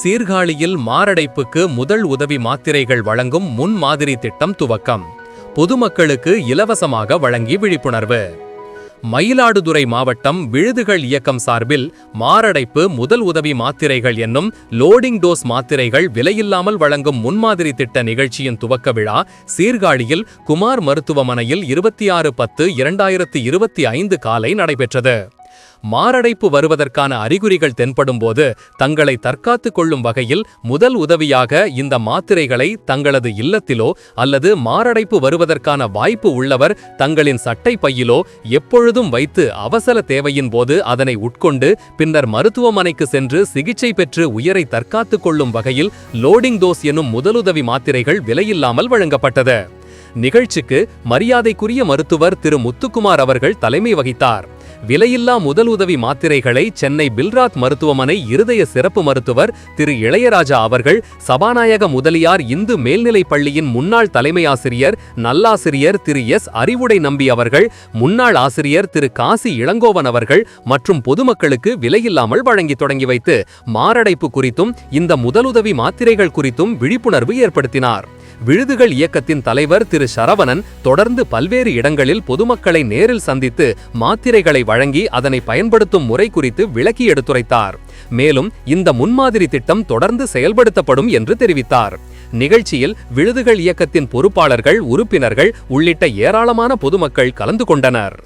சீர்காழியில் மாரடைப்புக்கு முதல் உதவி மாத்திரைகள் வழங்கும் முன்மாதிரி திட்டம் துவக்கம். பொதுமக்களுக்கு இலவசமாக வழங்கி விழிப்புணர்வு. மயிலாடுதுறை மாவட்டம் விழுதுகள் இயக்கம் சார்பில் மாரடைப்பு முதல் உதவி மாத்திரைகள் என்னும் லோடிங் டோஸ் மாத்திரைகள் விலையில்லாமல் வழங்கும் முன்மாதிரி திட்ட நிகழ்ச்சியின் துவக்க விழா சீர்காழியில் குமார் மருத்துவமனையில் இருபத்தி ஆறு பத்து இரண்டாயிரத்தி இருபத்தி ஐந்து காலை நடைபெற்றது. மாரடைப்பு வருவதற்கான அறிகுறிகள் தென்படும்போது தங்களை தற்காத்துக் கொள்ளும் வகையில் முதல் உதவியாக இந்த மாத்திரைகளை தங்களது இல்லத்திலோ அல்லது மாரடைப்பு வருவதற்கான வாய்ப்பு உள்ளவர் தங்களின் சட்டை பையிலோ எப்பொழுதும் வைத்து அவசர தேவையின் போது அதனை உட்கொண்டு பின்னர் மருத்துவமனைக்கு சென்று சிகிச்சை பெற்று உயிரை தற்காத்துக் கொள்ளும் வகையில் லோடிங் டோஸ் எனும் முதலுதவி மாத்திரைகள் விலையில்லாமல் வழங்கப்பட்டது. நிகழ்ச்சிக்கு மரியாதைக்குரிய மருத்துவர் திரு முத்துக்குமார் அவர்கள் தலைமை வகித்தார். விலையில்லா முதலுதவி மாத்திரைகளை சென்னை பில்ராத் மருத்துவமனை இருதய சிறப்பு மருத்துவர் திரு இளையராஜா அவர்கள் சபாநாயக முதலியார் இந்து மேல்நிலைப் பள்ளியின் முன்னாள் தலைமை ஆசிரியர் நல்லாசிரியர் திரு எஸ் அறிவுடை நம்பி அவர்கள் முன்னாள் ஆசிரியர் திரு காசி இளங்கோவன் அவர்கள் மற்றும் பொதுமக்களுக்கு விலையில்லாமல் வழங்கி தொடங்கி வைத்து மாரடைப்பு குறித்தும் இந்த முதலுதவி மாத்திரைகள் குறித்தும் விழிப்புணர்வு ஏற்படுத்தினார். விழுதுகள் இயக்கத்தின் தலைவர் திரு சரவணன் தொடர்ந்து பல்வேறு இடங்களில் பொதுமக்களை நேரில் சந்தித்து மாத்திரைகளை வழங்கி அதனை பயன்படுத்தும் முறை குறித்து விளக்கி எடுத்துரைத்தார். மேலும் இந்த முன்மாதிரி திட்டம் தொடர்ந்து செயல்படுத்தப்படும் என்று தெரிவித்தார். நிகழ்ச்சியில் விழுதுகள் இயக்கத்தின் பொறுப்பாளர்கள் உறுப்பினர்கள் உள்ளிட்ட ஏராளமான பொதுமக்கள் கலந்து கொண்டனர்.